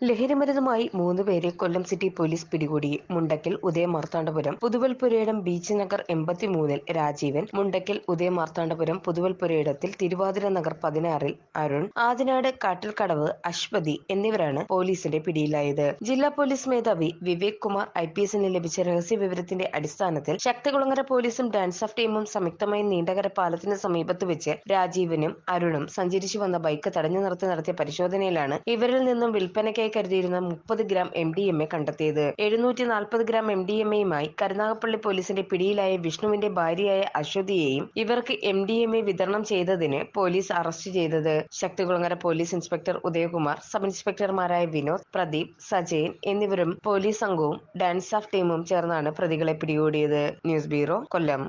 ലഹരിമരുന്നുമായി മൂന്നുപേരെ കൊല്ലം city police പിടികൂടി. Mundakkal Udayamarthandapuram Puthuvalpurayidam beach Nagar എൺപത്തിമൂന്നിൽ രാജീവൻ മുണ്ടക്കൽ ഉദയമാർത്താണ്ഡപുരം പുതുവൽപുരയിടത്തിൽ തിരുവാതിര നഗർ പതിനാറിൽ അരുൺ ആദിനാട് കാട്ടിൽക്കടവ് അശ്വതി എന്നിവരാണ് പോലീസിന്റെ പിടിയിലായത്. ജില്ലാ പോലീസ് മേധാവി വിവേക് കുമാർ ഐ പി എസിന് ലഭിച്ച രഹസ്യ വിവരത്തിന്റെ അടിസ്ഥാനത്തിൽ ശക്തികുളങ്ങര പോലീസും ഡാൻസ് ഓഫ് ടീമും സംയുക്തമായി നീണ്ടകര പാലത്തിന് സമീപത്ത് വെച്ച് രാജീവനും അരുണും സഞ്ചരിച്ചു വന്ന ബൈക്ക് തടഞ്ഞു നിർത്തി നടത്തിയ പരിശോധനയിലാണ് ഇവരിൽ നിന്നും വിൽപ്പനയ്ക്കായി കരുതിയിരുന്ന മുപ്പത് gram M D M A കണ്ടെത്തിയത്. എഴുന്നൂറ്റി നാൽപ്പത് ഗ്രാം എം ഡി എം എയുമായി കരുനാഗപ്പള്ളി പോലീസിന്റെ പിടിയിലായ വിഷ്ണുവിന്റെ ഭാര്യയായ അശ്വതിയെയും ഇവർക്ക് എം ഡി എം എ വിതരണം ചെയ്തതിന് പോലീസ് അറസ്റ്റ് ചെയ്തത്. Sakthikulangara police inspector Udayakumar sub ഇൻസ്പെക്ടർമാരായ Vinod Pradeep Sajayan എന്നിവരും പോലീസ് സംഘവും ഡാൻസ് ഓഫ് ടീമും ചേർന്നാണ് പ്രതികളെ പിടികൂടിയത്. News bureau Kollam.